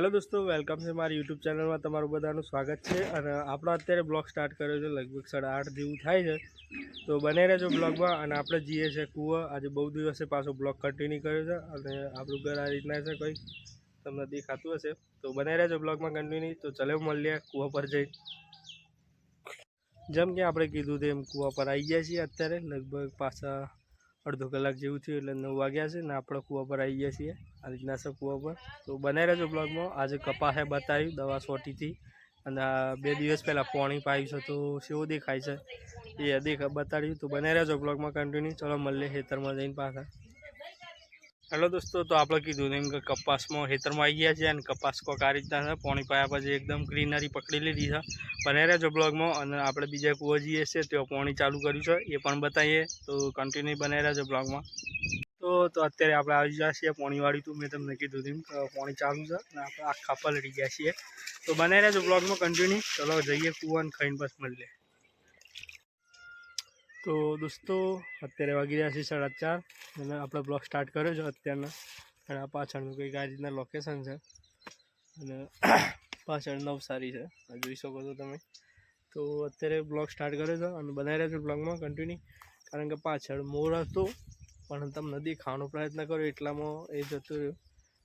Hello દોસ્તો welcome છે મારી યુટ્યુબ ચેનલમાં તમારું બધાનું સ્વાગત છે. અને આપણો અત્યારે બ્લોગ સ્ટાર્ટ કર્યો છે, લગભગ સાડા આઠ જેવું થાય છે. તો બને રહેજો બ્લોગમાં અને આપણે જઈએ છીએ કૂવા. આજે બહુ દિવસે પાછો બ્લોગ કન્ટિન્યુ કર્યો છે અને આપણું ઘર આ રીતના છે કંઈક તમને દેખાતું હશે. તો બને રહેજો બ્લોગમાં કન્ટિન્યુ તો ચલો મળીએ કૂવા પર જઈ. જેમ કે આપણે કીધું તેમ કૂવા પર આવી ગયા છીએ અત્યારે. લગભગ પાછા અડધો કલાક જેવું થયું એટલે નવ વાગ્યા છે ને આપણે કૂવા પર આવી ગયા છીએ. આ રીતના છે કૂવા પર. તો બનાવી રહેજો બ્લોગમાં આજે કપાસે બતાવ્યું દવા સોટીથી. અને બે દિવસ પહેલાં પાણી પાયું છે તો શેવું દેખાય છે. એ દેખા બતાડ્યું. તો બનાવી રહેજો બ્લોગમાં કન્ટિન્યુ ચલો મળીએ ખેતરમાં જઈને પાછા. હેલો દોસ્તો, તો આપણે કીધું એમ કે કપાસમાં ખેતરમાં આવી ગયા છે અને કપાસ કોક આ રીતના છે, પાણી પાયા પછી એકદમ ગ્રીનરી પકડી લીધી છે. બને રહેજો બ્લોગમાં અને આપણે બીજા કૂવો જઈએ છીએ ત્યાં પાણી ચાલુ કર્યું છે, એ પણ બતાવીએ. તો કન્ટિન્યુ બને રહેજો બ્લોગમાં. તો તો અત્યારે આપણે આવી ગયા છીએ પાણીવાળી તું, મેં તમને કીધું તેમ પાણી ચાલુ છે અને આપણે આખા પલટી ગયા છીએ. તો બને રહેજો બ્લોગમાં કન્ટિન્યુ ચલો જઈએ કૂવા અને ખાઈને બસ મળીએ. તો દોસ્તો, અત્યારે વાગી રહ્યા છે સાડા ચાર અને આપણે બ્લોગ સ્ટાર્ટ કર્યો છે અત્યારના. અને આ પાછળનું કંઈક આ રીતના લોકેશન છે. અને પાછળ નવસારી છે. આ જોઈ શકો છો તમે. તો અત્યારે બ્લોગ સ્ટાર્ટ કર્યો છે અને બનાવી રહ્યા છે બ્લોગમાં કન્ટિન્યુ કારણ કે પાછળ મોર હતો, પણ તમને દેખાવાનો પ્રયત્ન કર્યો. એટલામાં એ જતું રહ્યું.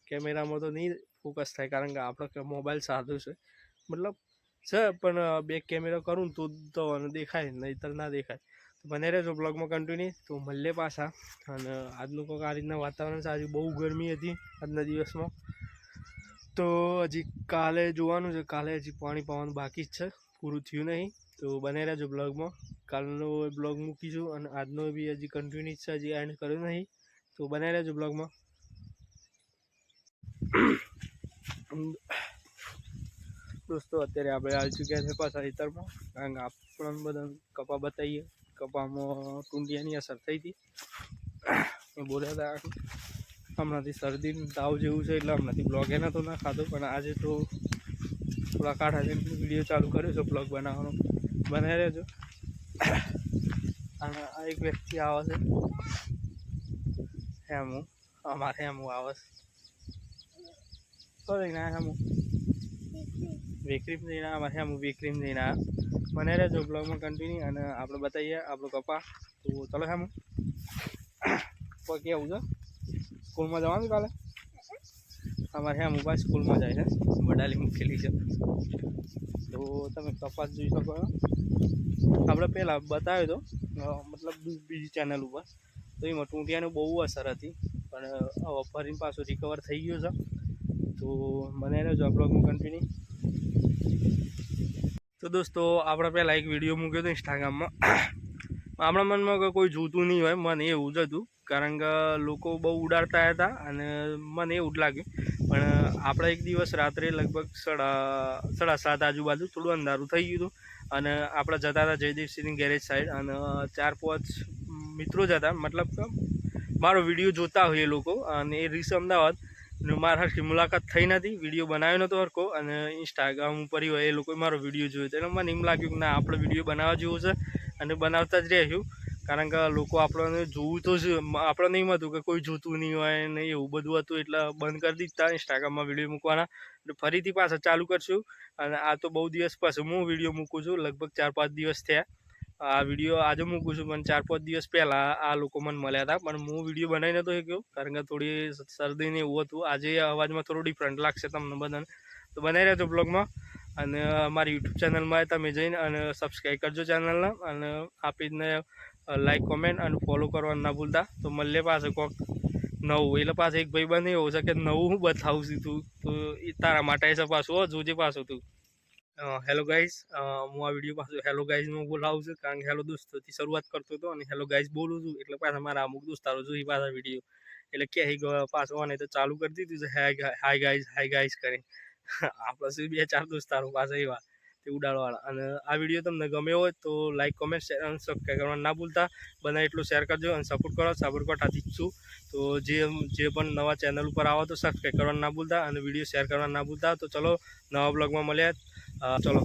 કેમેરામાં તો નહીં ફોકસ થાય, કારણ કે આપણો મોબાઈલ સાદું છે. મતલબ છે, પણ બે કેમેરા કરું તો તો દેખાય, નહીતર ના દેખાય. બને રહેજો બ્લોગમાં કન્ટિન્યુ તો મળીએ પાછા. અને આજનું કોઈ આ રીતના વાતાવરણ છે. આજે બહુ ગરમી હતી આજના દિવસમાં. તો હજી કાલે જોવાનું છે. કાલે હજી પાણી પાવાનું બાકી જ છે. પૂરું થયું નહીં. તો બને રહેજો બ્લોગમાં કાલનો બ્લોગ મૂકીશું અને આજનો બી હજી કન્ટિન્યુ છે. હજી એન્ડ કર્યો નહીં. તો બને રહેજો બ્લોગમાં દોસ્તો, અત્યારે આપણે આવી ચૂક્યા છે પાછા ખેતરમાં. કારણ કે આપણને બધા કપા બતાવીએ. કપામાં ટુંડિયાની અસર થઈ હતી. બોલ્યા હતા હમણાંથી શરદી તાવ જેવું છે એટલે હમણાંથી બ્લોગ એના તો ના ખાધો, પણ આજે તો થોડા કાઢા છે વીડિયો ચાલુ કર્યો છે બ્લોગ બનાવવાનો. બનાવી રહેજો અને આ એક વ્યક્તિ આવે છે. હેમુ. અમારે હેમુ આવે છે. ના જઈને હેમુ. વેકરીમ જઈને અમારે હું વેકરીમ જઈને મને રહેજો બ્લોગમાં કન્ટિન્યુ અને આપણે બતાવીએ આપણો કપા. તો ચલો હેમુ. કે આવું છે? સ્કૂલમાં જવાનું કાલે? અમારે હેમ ઊભા સ્કૂલમાં જાય છે. વડાલી મૂકેલી છે. તો તમે કપાસ જોઈ શકો આપણે પહેલાં બતાવ્યો હતો મતલબ બીજી ચેનલ ઉપર. તો એમાં ટૂંટિયાની બહુ અસર હતી. પણ ફરીને પાછું રિકવર થઈ ગયું છે. તો મને રહેજો આ બ્લોગમાં કન્ટિન્યુ તો દોસ્તો, આપણે પહેલાં એક વીડિયો મૂક્યો હતો ઇન્સ્ટાગ્રામમાં આપણા મનમાં કે કોઈ જોતું નહીં હોય, મને એવું જ હતું. કારણ કે લોકો બહુ ઉડાડતા હતા અને મને એવું જ લાગ્યું. પણ આપણે એક દિવસ રાત્રે લગભગ સાડા સાડા સાત આજુબાજુ થોડું અંધારું થઈ ગયું હતું. અને આપણે જતા હતા જયદેવસિંહની ગેરેજ સાઈડ અને ચાર, પાંચ મિત્રો જ હતા. મતલબ મારો વીડિયો જોતા હોય એ લોકો. અને એ રીસ અમદાવાદ મારા હરખી મુલાકાત થઈ નથી. વીડિયો બનાવ્યો નહોતો હરકો અને ઇન્સ્ટાગ્રામ ઉપર હોય એ લોકોએ મારો વીડિયો જોયો તો એટલે મને એમ લાગ્યું કે ના, આપણે વીડિયો બનાવવા જેવું છે અને બનાવતા જ રહીશું. કારણ કે લોકો આપણને જોવું તો જ આપણને એમ હતું કે કોઈ જોતું નહીં હોય ને એવું બધું હતું એટલે બંધ કરી દીધા ઇન્સ્ટાગ્રામમાં વીડિયો મૂકવાના. એટલે ફરીથી પાછા ચાલુ કરશું. અને આ તો બહુ દિવસ પાછું હું વીડિયો મૂકું છું, લગભગ ચાર પાંચ દિવસ થયા. આ વીડિયો આજે મૂકું છું, પણ ચાર પાંચ દિવસ પહેલાં આ લોકો મને મળ્યા હતા. પણ હું વીડિયો બનાવી નહોતો શક્યો કારણ કે થોડી શરદી ને એવું હતું. આજે અવાજમાં થોડું ડિફરન્ટ લાગશે તમને બધાને. તો બનાવી રહેજો બ્લોગમાં અને મારી યુટ્યુબ ચેનલમાં તમે જઈને અને સબસ્ક્રાઈબ કરજો ચેનલને અને આ પેજને લાઈક કોમેન્ટ અને ફોલો કરવાનું ના ભૂલતા. તો મળીએ પાસે કોક નવું. એટલે પાછું એક ભાઈ બંધ એવું છે કે નવું હું બતાવું છું તું. તો એ તારા માટે છે પાછું જોજે પાછું તું. હેલો ગાઈઝ હું આ વીડિયો પાછું હેલો ગાઈઝનો બોલાવું છું કારણ કે હેલો દોસ્તોથી શરૂઆત કરતો હતો અને હેલો ગાઈઝ બોલું છું એટલે પાછા મારા અમુક દોસ્તારો જોઈ પાછા વીડિયો એટલે ક્યાંય ગયો પાછો અને તો ચાલુ કરી દીધું છે. હાય ગાઈઝ હાય ગાઈઝ કરીને. આપણા સુધી બે ચાર દોસ્તારો પાછા એવા તે ઉડાડવાળા અને આ વીડિયો તમને ગમ્યો હોય તો લાઈક કોમેન્ટ શેર અને સબસ્ક્રાઈબ કરવાનું ના ભૂલતા. બને એટલું શેર કરજો અને સપોર્ટ કરો. સાબરકાંઠાથી જ છું. તો જે જે પણ નવા ચેનલ ઉપર આવો તો સબસ્ક્રાઈબ કરવાનું ના ભૂલતા અને વીડિયો શેર કરવાનું ના ભૂલતા. તો ચલો નવા બ્લોગમાં મળ્યા. અ, ચલો